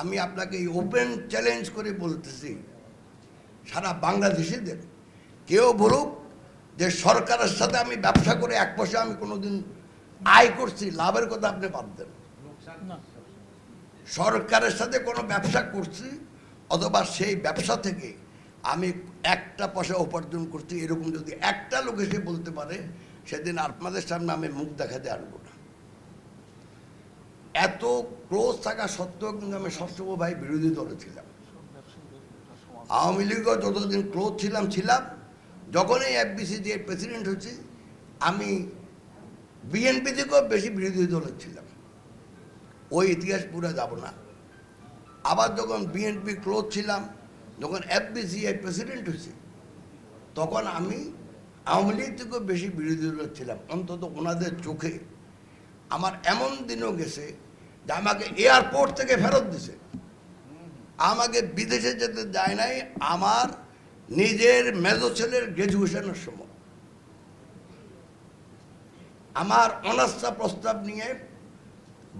আমি আপনাকে open challenge করে বলতেছি সারা বাংলাদেশিদের। কেউ বলুক যে সরকারের সাথে আমি ব্যবসা করে এক পয়সা আমি কোনোদিন আয় করছি লাভের কথা আপনি বাদ দেন না। সরকারের সাথে কোনো ব্যবসা করছি অথবা সেই ব্যবসা থেকে আমি একটা পয়সা উপার্জন করছি এরকম যদি একটা লোক এসে বলতে পারে সেদিন আপনাদের সামনে আমি মুখ দেখাতে আনব এত ক্রোধ থাকা সত্ত্বেও কিন্তু আমি ভাই বিরোধী দলে ছিলাম। আওয়ামী লীগও যতদিন ক্লোজ ছিলাম ছিলাম। যখনই এফবিসি যে প্রেসিডেন্ট হচ্ছে আমি বিএনপি থেকেও বেশি বিরোধী দলে ছিলাম। ওই ইতিহাস পুরো যাব না। আবার যখন বিএনপি ক্লোজ ছিলাম, যখন এফবিসিআই প্রেসিডেন্ট হয়েছে, তখন আমি আওয়ামী লীগ থেকেও বেশি বিরোধী দলে ছিলাম। অন্তত ওনাদের চোখে আমার এমন দিনও গেছে যে আমাকে এয়ারপোর্ট থেকে ফেরত দিছে। আমাকে বিদেশে যেতে যায় নাই, আমার নিজের মেজো ছেলের গ্র্যাজুয়েশনের সময়। আমার অনাস্থা প্রস্তাব নিয়ে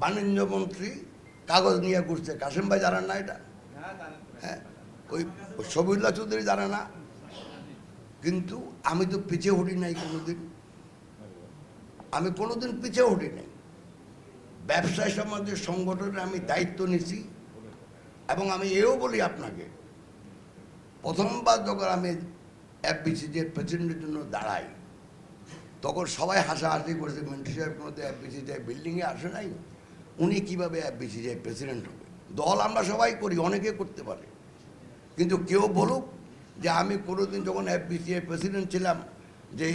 বাণিজ্য মন্ত্রী কাগজ নিয়ে ঘুরছে। কাশিম ভাই জানেন না এটা? হ্যাঁ ওই শবিউল্লাহ চৌধুরী জানে না? কিন্তু আমি তো পিছিয়ে হটি নাই কোনোদিন। আমি কোনোদিন পিছিয়ে হটি নাই। ব্যবসায় সমাজের সংগঠনের আমি দায়িত্ব নিছি এবং আমি এও বলি আপনাকে, প্রথমবার যখন আমি এফবিসিজের প্রেসিডেন্টের জন্য দাঁড়াই, তখন সবাই হাসাহাসি করেছে, মিন্টু সাহেব কোনো এফবিসিজে বিল্ডিংয়ে আসে নাই, উনি কীভাবে এফবিসিজে প্রেসিডেন্ট হবে? দল আমরা সবাই করি, অনেকে করতে পারে। কিন্তু কেউ বলুক যে আমি কোনোদিন যখন এফবিসিআই প্রেসিডেন্ট ছিলাম, যে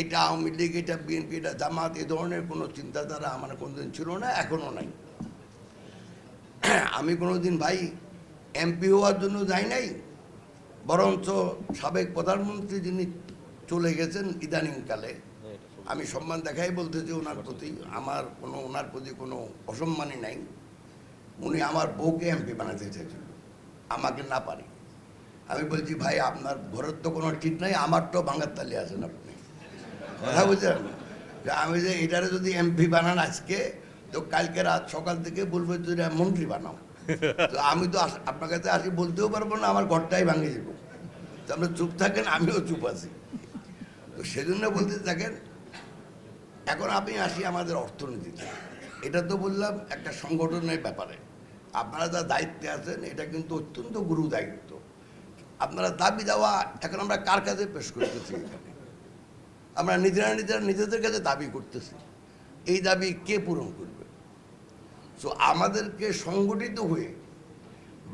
এটা আওয়ামী লীগ, এটা বিএনপি, এটা জামাত, এ ধরনের কোনো চিন্তাধারা আমার কোনোদিন ছিল না, এখনও নাই। আমি কোনোদিন ভাই এমপি হওয়ার জন্য যাই নাই, বরঞ্চ সাবেক প্রধানমন্ত্রী যিনি চলে গেছেন ইদানিংকালে, আমি সম্মান দেখাই বলতেছি ওনার প্রতি আমার কোনো, ওনার প্রতি কোনো অসম্মানই নাই। উনি আমার বউকে এমপি বানাতে চেয়েছিল, আমাকে না পারি। আমি বলছি, ভাই, আপনার ঘরের তো কোনো ঠিক নাই আমার তো ভাঙার তালি আছেন আপনি। কথা বুঝছেন? যে আমি যে এটারে যদি এমপি বানান আজকে, তো কালকে রাত সকাল থেকে বলব এটা মন্ত্রী বানাও। তো আমি তো আপনার কাছে আসি বলতেও পারব না, আমার ঘরটাই ভাঙে যাব তো আপনি চুপ থাকেন, আমিও চুপ আছি। তো সেজন্য বলতে থাকেন, এখন আমি আসি আমাদের অর্থনীতিতে। এটা তো বললাম একটা সংগঠনের ব্যাপারে। আপনারা যা দায়িত্বে আছেন, এটা কিন্তু অত্যন্ত গুরু দায়িত্ব আপনারা দাবি দেওয়া, এখন আমরা কার কাছে পেশ করতেছি এখানে? আমরা নিজেরা নিজেরা নিজেদের কাছে দাবি করতেছি। এই দাবি কে পূরণ করবে? সো আমাদেরকে সংগঠিত হয়ে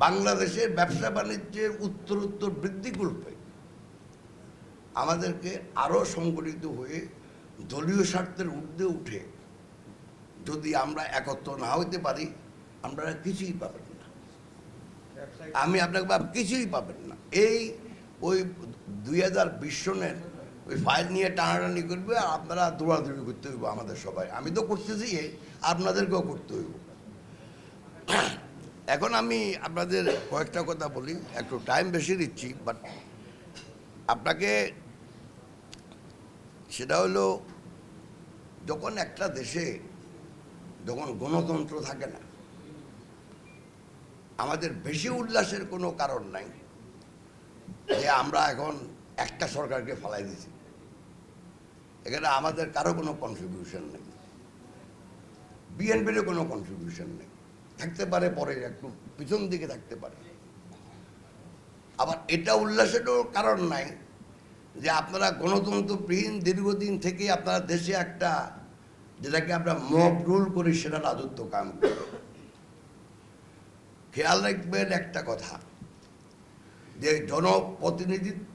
বাংলাদেশের ব্যবসা বাণিজ্যের উত্তরোত্তর বৃদ্ধি করবে আমাদেরকে আরও সংগঠিত হয়ে দলীয় স্বার্থের ঊর্ধ্বে উঠে যদি আমরা একত্র না হইতে পারি আমরা কিছুই পাবেন না। আমি আপনাকে কিছুই পাবেন না। এই ওই দুই হাজার বিশ সনের ওই ফাইল নিয়ে টানাটানি করবে, আর আপনারা দৌড়াদৌড়ি করতে হইব আমাদের সবাই। আমি তো করতেছি আপনাদেরকেও করতে হইব। এখন আমি আপনাদের কয়েকটা কথা বলি, একটু টাইম বেশি দিচ্ছি বাট আপনাকে সেটা হলো, যখন একটা দেশে যখন গণতন্ত্র থাকে না, আমাদের বেশি উল্লাসের কোনো কারণ নাই যে আমরা এখন একটা সরকারকে ফালাই দিছি এখানে আমাদের কারও কোনো কন্ট্রিবিউশন নেই। বিএনপিরও কোনো কন্ট্রিবিউশন নেই। থাকতে পারে, পরে একটু পিছন দিকে থাকতে পারে। আবার এটা উল্লাসেরও কারণ নাই যে আপনারা গণতন্ত্রবিহীন দীর্ঘদিন থেকে আপনারা দেশে একটা যেটাকে আমরা মব রুল করি, সেটা রাজত্ব কাম খেয়াল রাখবেন একটা কথা যে জনপ্রতিনিধিত্ব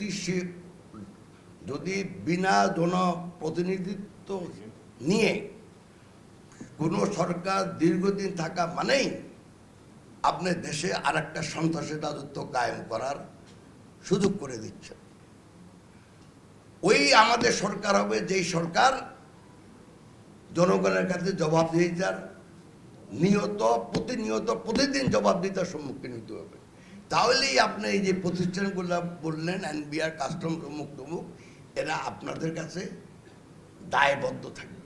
যদি বিনা জনপ্রতিনিধিত্ব নিয়ে কোনো সরকার দীর্ঘদিন থাকা মানেই আপনি দেশে আর একটা সন্ত্রাসের রাজত্ব কায়েম করার সুযোগ করে দিচ্ছে। ওই আমাদের সরকার হবে, যেই সরকার জনগণের কাছে জবাবদিহিতার নিয়ত প্রতিনিয়ত প্রতিদিন জবাবদিহিতার সম্মুখীন হতে হবে। তাহলেই আপনি এই যে প্রতিষ্ঠানগুলো বললেন এনবিআর কাস্টম অমুক তমুক এরা আপনাদের কাছে দায়বদ্ধ থাকবে।